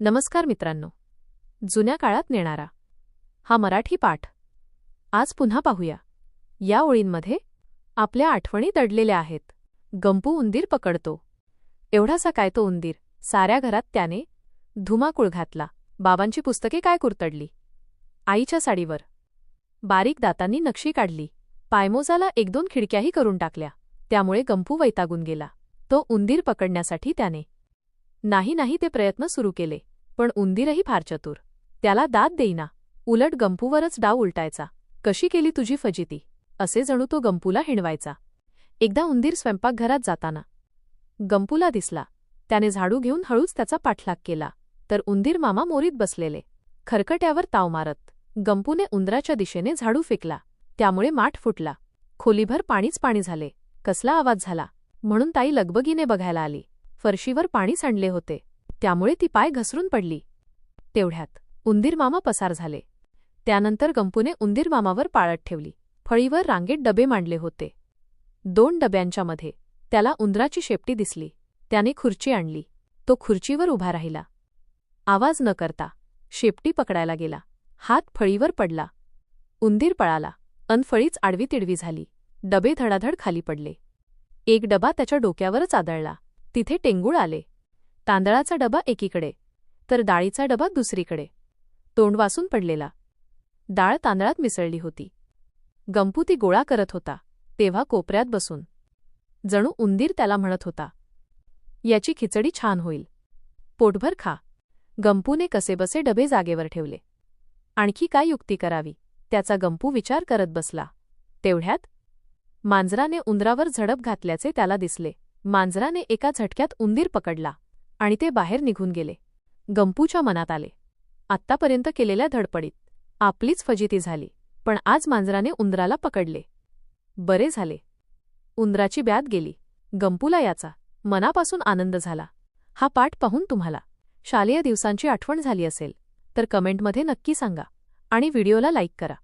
नमस्कार मित्रांनो. जुन्या काळात नेणारा हा मराठी पाठ आज पुन्हा पाहूया. या ओळींमध्ये आपल्या आठवणी दडलेल्या आहेत. गंपू उंदीर पकडतो. एवढासा काय तो उंदीर? साऱ्या घरात त्याने धुमाकूळ घातला. बाबांची पुस्तके काय कुरतडली? आईच्या साडीवर. बारीक दातांनी नक्षी काढली. पायमोजाला एक दोन खिडक्याही करून टाकल्या. त्यामुळे गंपू वैतागून गेला. तो उंदीर पकडण्यासाठी त्याने नाही नाही ते प्रयत्न सुरू केले पण उंदीरही फार चतुर. त्याला दाद देईना उलट गंपूवरच डाव उलटायचा. कशी केली तुझी फजिती? असे जणू तो गंपूला हिणवायचा. एकदा उंदीर स्वयंपाकघरात जाताना गंपूला दिसला. त्याने झाडू घेऊन हळूच त्याचा पाठलाग केला. तर उंदीर मामा मोरीत बसलेले. खरकट्यावर ताव मारत. गंपूने उंदराच्या दिशेने झाडू फेकला. त्यामुळे माठ फुटला. खोलीभर पाणीच पाणी झाले. कसला आवाज झाला. म्हणून ताई लगबगीने बघायला आली. फरशीवर पाणी सांडले होते. त्यामुळे ती पाय घसरून पडली. तेवढ्यात उंदीर मामा पसार झाले. त्यानंतर गंपूने उंदीर मामावर पाळत ठेवली. फळीवर रांगेत डबे मांडले होते. दोन डब्यांच्या मध्ये त्याला उंदराची शेपटी दिसली. त्याने खुर्ची आणली. तो खुर्चीवर उभा राहिला. आवाज न करता शेपटी पकडायला गेला. हात फळीवर पडला. उंदीर पळाला. अनफळीच आडवी तिडवी झाली. डबे धडाधड खाली पडले. एक डबा त्याच्या डोक्यावरच आदळला. तिथे टेंगूळ आले. तांदळाचा डबा एकीकडे तर डाळीचा डबा दुसरीकडे. तोंड वासून पडलेला. डाळ तांदळात मिसळली होती. गंपू ती गोळा करत होता तेव्हा कोपऱ्यात बसून. जणू उंदीर त्याला म्हणत होता याची खिचडी छान होईल. पोटभर खा. गंपूने कसेबसे डबे जागेवर ठेवले. आणखी काय युक्ती करावी त्याचा गंपू विचार करत बसला. तेवढ्यात मांजराने उंदरावर झडप घातल्याचे त्याला दिसले. मांजराने एका झटक्यात उंदीर पकडला आणि ते बाहेर निघून गेले. गंपूच्या मनात आले. आत्तापर्यंत केलेल्या धडपडीत आपलीच फजिती झाली पण आज मांजराने उंदराला पकडले. बरे झाले. उंदराची ब्यात गेली. गंपूला याचा मनापासून आनंद झाला. हा पाठ पाहून तुम्हाला शालेय दिवसांची आठवण झाली असेल तर कमेंटमध्ये नक्की सांगा आणि व्हिडिओला लाईक करा.